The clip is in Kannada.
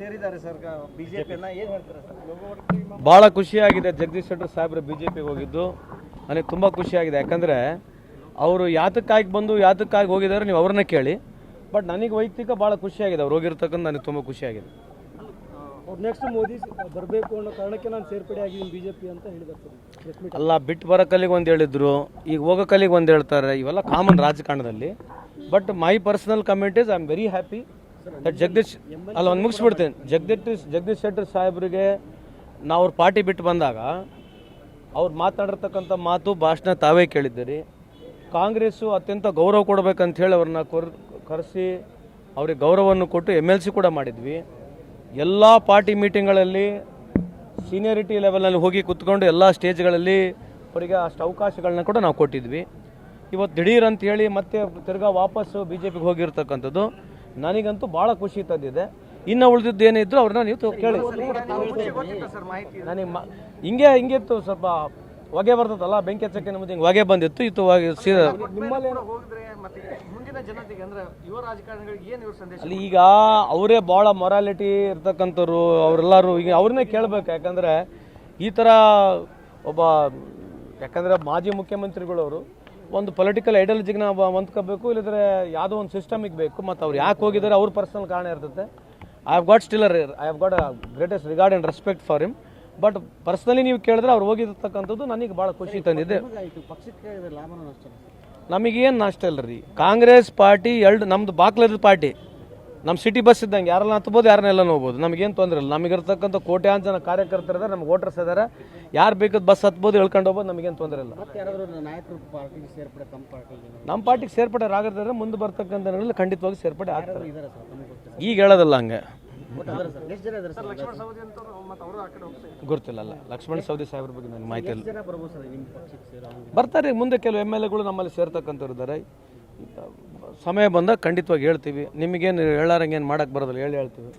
ಸೇರಿದ್ದಾರೆ ಸರ್ ಬಿಜೆಪಿಯನ್ನ ಏನು ಹೇಳ್ತಾರೆ ಸರ್? ಭಾಳ ಖುಷಿಯಾಗಿದೆ ಜಗದೀಶ್ ಶೆಟ್ಟರ್ ಸಾಹೇಬ್ರು ಬಿ ಜೆ ಪಿಗೆ ಹೋಗಿದ್ದು. ನನಗೆ ತುಂಬ ಖುಷಿಯಾಗಿದೆ. ಯಾಕಂದರೆ ಅವರು ಯಾತಕ್ಕಾಗಿ ಬಂದು ಯಾತಕ್ಕಾಗಿ ಹೋಗಿದ್ದಾರೆ ನೀವು ಅವ್ರನ್ನ ಕೇಳಿ. ಬಟ್ ನನಗೆ ವೈಯಕ್ತಿಕ ಭಾಳ ಖುಷಿಯಾಗಿದೆ. ಅವ್ರು ಹೋಗಿರ್ತಕ್ಕಂಥ ನನಗೆ ತುಂಬ ಖುಷಿಯಾಗಿದೆ. ನೆಕ್ಸ್ಟ್ ಮೋದಿ ಬರಬೇಕು ಅನ್ನೋ ಕಾರಣಕ್ಕೆ ನಾನು ಸೇರ್ಪಡೆ ಆಗಿದ್ದೀನಿ ಬಿಜೆಪಿ ಅಂತ ಹೇಳಿದ್ರು ಅಲ್ಲ ಬಿಟ್ಟು ಬರೋ ಕಲಿಗೆ ಒಂದು ಹೇಳಿದ್ರು ಈಗ ಹೋಗೋ ಕಲಿಗೆ ಒಂದು ಹೇಳ್ತಾರೆ. ಇವೆಲ್ಲ ಕಾಮನ್ ರಾಜಕಾರಣದಲ್ಲಿ. But my personal comment is I am very happy that Jagadish, ಅಲ್ಲ, ಒಂದು ಮುಗಿಸ್ಬಿಡ್ತೀನಿ. ಜಗದೀಶ್ ಜಗದೀಶ್ ಶೆಟ್ಟರ್ ಸಾಹೇಬರಿಗೆ ನಾವು ಅವ್ರ ಪಾರ್ಟಿ ಬಿಟ್ಟು ಬಂದಾಗ ಅವ್ರು ಮಾತಾಡಿರ್ತಕ್ಕಂಥ ಮಾತು ಭಾಷಣ ತಾವೇ ಕೇಳಿದ್ದೀರಿ. ಕಾಂಗ್ರೆಸ್ಸು ಅತ್ಯಂತ ಗೌರವ ಕೊಡಬೇಕಂತ ಹೇಳಿ ಅವ್ರನ್ನ ಕೊರ್, ಕರೆಸಿ ಅವ್ರಿಗೆ ಗೌರವವನ್ನು ಕೊಟ್ಟು ಎಂ ಎಲ್ ಸಿ ಕೂಡ ಮಾಡಿದ್ವಿ. ಎಲ್ಲ ಪಾರ್ಟಿ ಮೀಟಿಂಗ್ಗಳಲ್ಲಿ ಸೀನಿಯರಿಟಿ ಲೆವೆಲಲ್ಲಿ ಹೋಗಿ ಕುತ್ಕೊಂಡು ಎಲ್ಲ ಸ್ಟೇಜ್ಗಳಲ್ಲಿ ಅವರಿಗೆ ಅಷ್ಟು ಅವಕಾಶಗಳನ್ನ ಕೂಡ ನಾವು ಕೊಟ್ಟಿದ್ವಿ. ಇವತ್ತು ದಿಢೀರ್ ಅಂತ ಹೇಳಿ ಮತ್ತೆ ತಿರ್ಗಾ ವಾಪಸ್ಸು ಬಿ ಜೆ ಪಿಗೆ ಹೋಗಿರ್ತಕ್ಕಂಥದ್ದು. ನನಗಂತೂ ಭಾಳ ಖುಷಿ ತಂದಿದೆ. ಇನ್ನು ಉಳಿದಿದ್ದು ಏನಿದ್ರು ಅವ್ರನ್ನ ನೀವು ಕೇಳಿ. ನನಗೆ ಮ ಹಿಂಗೆ ಇತ್ತು ಸ್ವಲ್ಪ ಹೊಗೆ ಬರ್ತದಲ್ಲ ಬೆಂಕಿ ಹಚ್ಚಕ್ಕೆ ನಮ್ದು ಹಿಂಗೆ ಹೊಗೆ ಬಂದಿತ್ತು ಇತ್ತು ಹೊಗೆ ಅಲ್ಲಿ ಈಗ ಅವರೇ ಭಾಳ ಮೊರಾಲಿಟಿ ಇರ್ತಕ್ಕಂಥವ್ರು ಅವರೆಲ್ಲರೂ ಈಗ ಅವ್ರನ್ನೇ ಕೇಳಬೇಕು. ಯಾಕಂದರೆ ಈ ಥರ ಒಬ್ಬ ಯಾಕಂದರೆ ಮಾಜಿ ಮುಖ್ಯಮಂತ್ರಿಗಳವರು ಒಂದು ಪೊಲಿಟಿಕಲ್ ಐಡಿಯಾಲಜಿಗೆ ನಾವು ಹೊಂದ್ಕೋಬೇಕು ಇಲ್ಲದ್ರೆ ಯಾವುದೋ ಒಂದು ಸಿಸ್ಟಮಿಗೆ ಬೇಕು. ಮತ್ತು ಅವ್ರು ಯಾಕೆ ಹೋಗಿದ್ದಾರೆ ಅವ್ರ ಪರ್ಸನಲ್ ಕಾರಣ ಇರ್ತದೆ I have got still I have got a greatest regard and respect for him but personally ನೀವು ಕೇಳಿದ್ರೆ ಅವ್ರು ಹೋಗಿರ್ತಕ್ಕಂಥದ್ದು ನನಗೆ ಭಾಳ ಖುಷಿ ತಂದಿದೆ. ನಮಗೇನು ನಾಷ್ಟ ಇಲ್ಲ ರೀ ಕಾಂಗ್ರೆಸ್ ಪಾರ್ಟಿ ಎರಡು ನಮ್ಮದು ಬಾಕ್ಲದ ಪಾರ್ಟಿ. ನಮ್ಮ ಸಿಟಿ ಬಸ್ ಇದ್ದಂಗೆ ಯಾರನ್ನ ಹತ್ಬೋದು ಯಾರನ್ನೆಲ್ಲ ಹೋಗ್ಬೋದು ನಮಗೇನು ತೊಂದರೆ ಇಲ್ಲ. ನಮಗಿರ್ತಕ್ಕಂಥ ಕೋಟ್ಯಾಂತರ ಜನ ಕಾರ್ಯಕರ್ತರು ಇದ್ದಾರೆ ನಮ್ಗೆ ವೋಟರ್ಸ್ ಇದ್ದಾರೆ ಯಾರು ಬೇಕಾದ ಬಸ್ ಹತ್ಬೋದು ಹೇಳ್ಕೊಂಡು ಹೋಗ್ಬೋದು ನಮಗೇನು ತೊಂದರೆ ಇಲ್ಲ. ಮತ್ತೆ ಯಾರಾದ್ರೂ ನಾಯಕರು ಪಾರ್ಟಿಗೆ ಸೇರ್ಪಡೆ ತಮ್ಮ ಪಾರ್ಟಿಗೆ ನಮ್ಮ ಪಾರ್ಟಿಗೆ ಸೇರ್ಪಡೆ ಆಗದಿದ್ರೆ ಮುಂದೆ ಬರ್ತಕ್ಕಂಥ ದಿನಗಳಲ್ಲಿ ಖಂಡಿತವಾಗಿ ಸೇರ್ಪಡೆ ಆಗ್ತಾರೆ. ಈಗ ಹೇಳೋದಲ್ಲ ಹಂಗೆ. ಒಟ್ಟು ಸರ್ ಎಷ್ಟು ಜನ ಇದಾರೆ ಸರ್? ಲಕ್ಷ್ಮಣ ಸೌದಿ ಅಂತ ಮತ್ತೆ ಅವರು ಆ ಹೋಗ್ತಾರೆ. ಗೊತ್ತಿಲ್ಲ ಅಲ್ಲ. ಲಕ್ಷ್ಮಣ ಸವದಿ ಸಾಹೇಬ್ರ ಬಗ್ಗೆ ನನಗೆ ಮಾಹಿತಿ ಇಲ್ಲ. ಜನ ಬರ್ಬೋದು ಸರ್ ನಿಮ್ಮ ಪಕ್ಷಕ್ಕೆ ಸೇರೋ ಬರ್ತಾರೆ ಮುಂದೆ ಕೆಲವು ಎಂ ಎಲ್ ಎಗಳು ನಮ್ಮಲ್ಲಿ ಸೇರ್ತಕ್ಕಂಥವ್ರು ಇದ್ದಾರೆ ಸಮಯ ಬಂದಾಗ ಖಂಡಿತವಾಗಿ ಹೇಳ್ತೀವಿ. ನಿಮಗೇನು ಹೇಳಾರಂಗೇನು ಮಾಡೋಕ್ಕೆ ಬರೋದಿಲ್ಲ ಹೇಳಿ ಹೇಳ್ತೀವಿ.